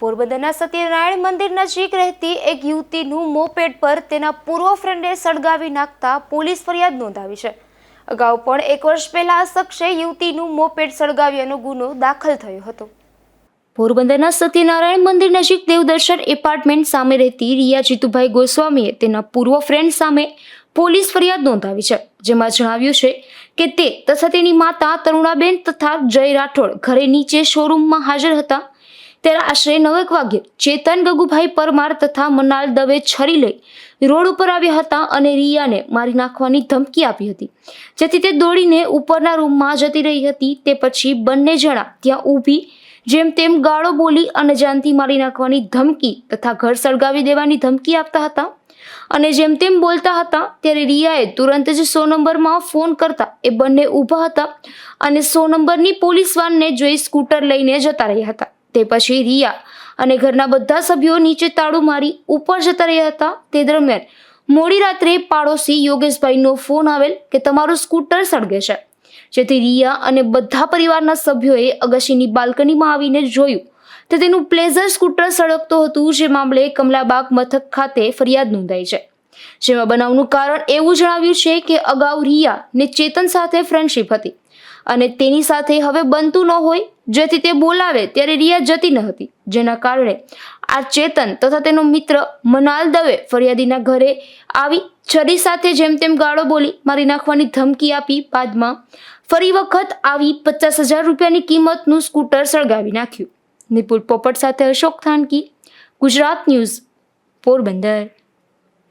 પોરબંદરના સત્યનારાયણ મંદિર નજીક રહેતી એક યુવતીનું મોપેડ પર તેના પૂર્વ ફ્રેન્ડે સળગાવી નાખતા પોલીસ ફરિયાદ નોંધાવી છે. અગાઉ પણ એક વર્ષ પહેલા શખ્સે યુવતીનું મોપેડ સળગાવ્યાનો ગુનો દાખલ થયો હતો. પોરબંદરના સત્યનારાયણ મંદિર નજીક દેવદર્શન એપાર્ટમેન્ટ સામે રહેતી રિયા જીતુભાઈ ગોસ્વામીએ તેના પૂર્વ ફ્રેન્ડ સામે પોલીસ ફરિયાદ નોંધાવી છે, જેમાં જણાવ્યું છે કે તે તથા તેની માતા તરુણાબેન તથા જય રાઠોડ ઘરે નીચે શોરૂમમાં હાજર હતા. ત્યારે આશરે નવેક વાગ્યે ચેતન ગગુભાઈ પરમાર તથા મનાલ દવે છરી લઈ રોડ ઉપર આવ્યા હતા અને રિયાને મારી નાખવાની ધમકી આપી હતી. જેથી તે દોડીને ઉપરના રૂમમાં જતી રહી હતી. તે પછી બંને જણા ત્યાં ઊભી, જેમ તેમ ગાળો બોલી અને જાનથી મારી નાખવાની ધમકી તથા ઘર સળગાવી દેવાની ધમકી આપતા હતા. અને જેમ તેમ બોલતા હતા, ત્યારે રિયાએ તુરંત જ સો નંબરમાં ફોન કરતા એ બંને ઊભા હતા અને સો નંબરની પોલીસ વાનને જોઈ સ્કૂટર લઈને જતા રહ્યા હતા. તે પછી રિયા અને ઘરના બધા સભ્યો નીચે તાળું મારી ઉપર જતા રહ્યા હતા. તે દરમિયાન મોડી રાત્રે પાડોશી યોગેશભાઈનો ફોન આવેલ કે તમારું સ્કૂટર સળગે છે. જેથી રિયા અને બધા પરિવારના સભ્યોએ અગાશીની બાલ્કનીમાં આવીને જોયું તો તેનું પ્લેઝર સ્કૂટર સળગતો હતું, જે મામલે કમલાબાગ મથક ખાતે ફરિયાદ નોંધાઈ છે. જેમાં બનાવનું કારણ એવું જણાવ્યું છે કે અગાઉ રિયા ને ચેતન સાથે ફ્રેન્ડશિપ હતી. અને તેની સાથે હવે બનતું ન હોય, જેથી તે બોલાવે ત્યારે રિયા જતી ન હતી. જેના કારણે આ ચેતન તથા તેનો મિત્ર મનાલ દવે ફરિયાદીના ઘરે આવી છરી સાથે જેમ તેમ ગાળો બોલી મારી નાખવાની ધમકી આપી બાદમાં ફરી વખત આવી પચાસ હજાર રૂપિયાની કિંમતનું સ્કૂટર સળગાવી નાખ્યું. નિપુલ પોપટ સાથે અશોક થાનકી, ગુજરાત ન્યૂઝ, પોરબંદર.